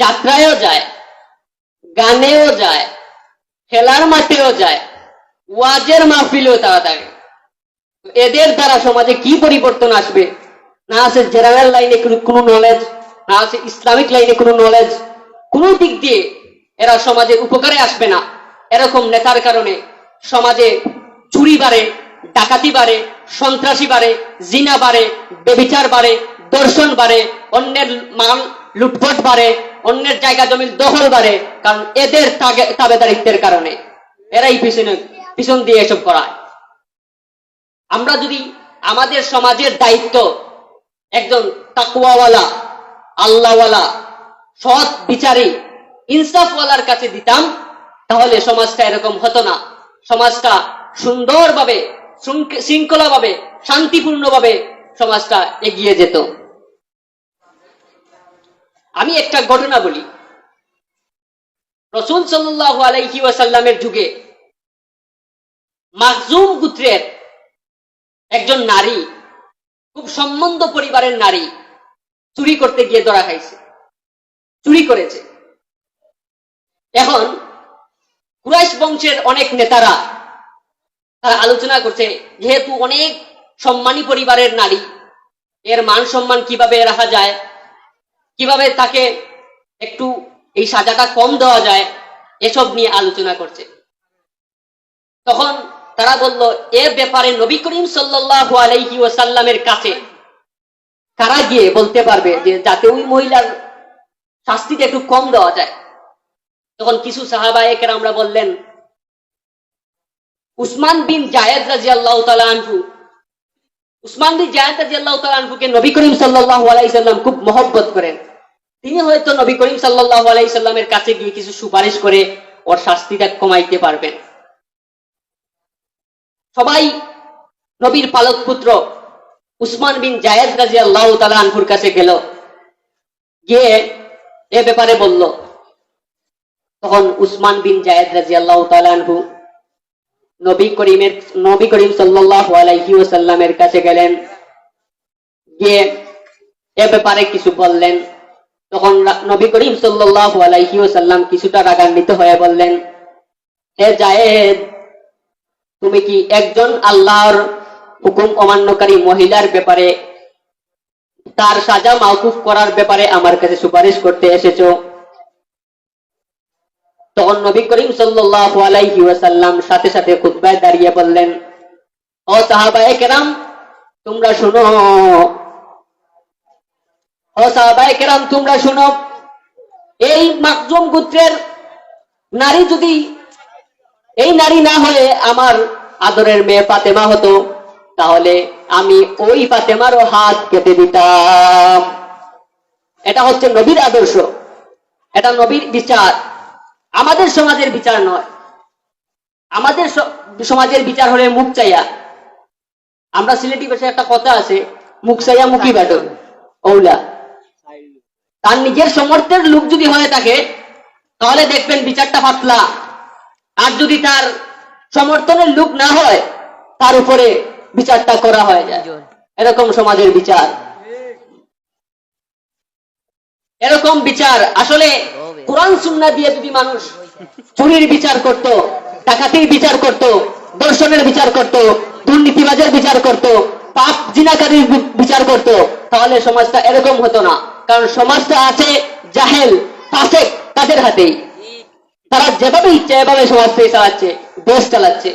যাত্রায়ও যায়, গানেও যায়, খেলার মাঠেও যায়, ওয়াজের মাহফিলেও তারা থাকে। এদের দ্বারা সমাজে কি পরিবর্তন আসবে? না আছে জেনারেল লাইনে কোনো- নলেজ না আছে ইসলামিক লাইনে কোনো নলেজ কোন দিক দিয়ে এরা সমাজে উপকারে আসবে না। এরকম নেতার কারণে সমাজে চুরি বাড়ে, ডাকাতি বাড়ে, সন্ত্রাসী বাড়ে, জিনা বাড়ে, বেবিচার বাড়ে, দর্শন বাড়ে, অন্যের মাল লুটপাট বাড়ে, অন্যের জায়গা জমির দখল বাড়ে, কারণ এদের তাবেদারিত্বের কারণে। এরাই পিছনে পিছন দিয়ে এসব করায়। আমরা যদি আমাদের সমাজের দায়িত্ব একজন তাকুয়াওয়ালা আল্লাহওয়ালা, সৎ বিচারী, ইনসাফওয়ালার কাছে দিতাম, তাহলে সমাজটা এরকম হতো না। সমাজটা সুন্দরভাবে শৃঙ্খলাভাবে, শান্তিপূর্ণভাবে সমাজটা এগিয়ে যেত। আমি একটা ঘটনা বলি। রসুল সাল্লাহ আলাইহি ওয়াসাল্লামের যুগে মাকজুম গুত্রের একজন নারী, খুব সম্বন্ধ পরিবারের নারী চুরি করতে গিয়ে ধরা খাইছে। চুরি করেছে। এখন কুরাইশ বংশের অনেক নেতারা তারা আলোচনা করছে, যেহেতু অনেক সম্মানী পরিবারের নারী, এর মান সম্মান কীভাবে রাখা যায়? কীভাবে তাকে একটু এই সাজাটা কম দেওয়া যায়, এসব নিয়ে আলোচনা করছে। তখন তারা বলল, এ ব্যাপারে নবী করিম সাল্লাল্লাহু আলাইহি ওয়াসাল্লামের কাছে কারা গিয়ে বলতে পারবে যে, যাতে ওই মহিলার শাস্তিটা একটু কম দেওয়া যায়। তখন কিছু সাহাবায়ে আমরা বললেন, উসমান বিন জায়েদ রাদিয়াল্লাহু তাআলা আনহু, উসমান বিন জায়েদ রাদিয়াল্লাহু তাআলা আনহুকে নবী করিম সাল্লাল্লাহু আলাইহি সাল্লাম খুব মহব্বত করেন। তিনি হয়তো নবী করিম সাল্লাল্লাহু আলাইহি সাল্লামের কাছে গিয়ে কিছু সুপারিশ করে ওর শাস্তিটা কমাইতে পারবেন। সবাই নবীর পালক পুত্র উসমান বিন জায়েদ রাজি আল্লাহ তালা আনহুর কাছে গেল। গিয়ে এ ব্যাপারে বলল, তখন উসমান বিন জায়েদ রাজি আল্লাহ তালা আনহু নবী করিমের, নবী করিম সাল্লাহ আলাইহি ওসাল্লামের কাছে গেলেন। গিয়ে এ ব্যাপারে কিছু বললেন। তখন নবী করিম সাল্লাহ আলাইহি কিছুটা রাগান্বিত হয়ে বললেন, হে জায়েদ, তুমি কি একজন আল্লাহর হুকুম অমান্যকারী মহিলার ব্যাপারে তার সাজা মাওকুফ করার ব্যাপারে আমার কাছে সুপারিশ করতে এসেছ? তখন নবী করিম ওয়াসাল্লাম সাথে সাথে খুতবায় দাঁড়িয়ে বললেন, ও সাহাবায়ে কেরাম, তোমরা শুনো ও সাহাবায়ে কেরাম তোমরা শুনো এই মাকজুম গোত্রের নারী যদি এই নারী না হলে আমার আদরের মেয়ে ফাতেমা হতো তাহলে আমি ওই ফাতেমারও হাত কেটে দিতাম। এটা হচ্ছে নবীর আদর্শ। এটা নবীর বিচার। আমাদের সমাজের বিচার নয়। আমাদের সমাজের বিচার হলে মুখ চাইয়া। আমরা সিলেটি ভাষায় একটা কথা আছে মুখ চাইয়া মুখি বাটো ওলা তার নিজের সমর্থের লোক যদি হয়ে থাকে তাহলে দেখবেন বিচারটা পাতলা। আর যদি তার সমর্থনের লোক না হয় তার উপরে বিচারটা করা হয়ে যায়। এরকম সমাজের বিচার। এরকম বিচার। আসলে কোরআন সুন্না দিয়ে যদি মানুষ চুরির বিচার করত ডাকাতির বিচার করত দর্শনের বিচার করত দুর্নীতিবাজের বিচার করত পাপ জিনাকারীর বিচার করত তাহলে সমাজটা এরকম হতো না। কারণ সমাজটা আছে জাহেল তাদের হাতেই? তারা যেভাবে ইচ্ছা, এভাবে সমাজ থেকে চালাচ্ছে, দেশ চালাচ্ছে।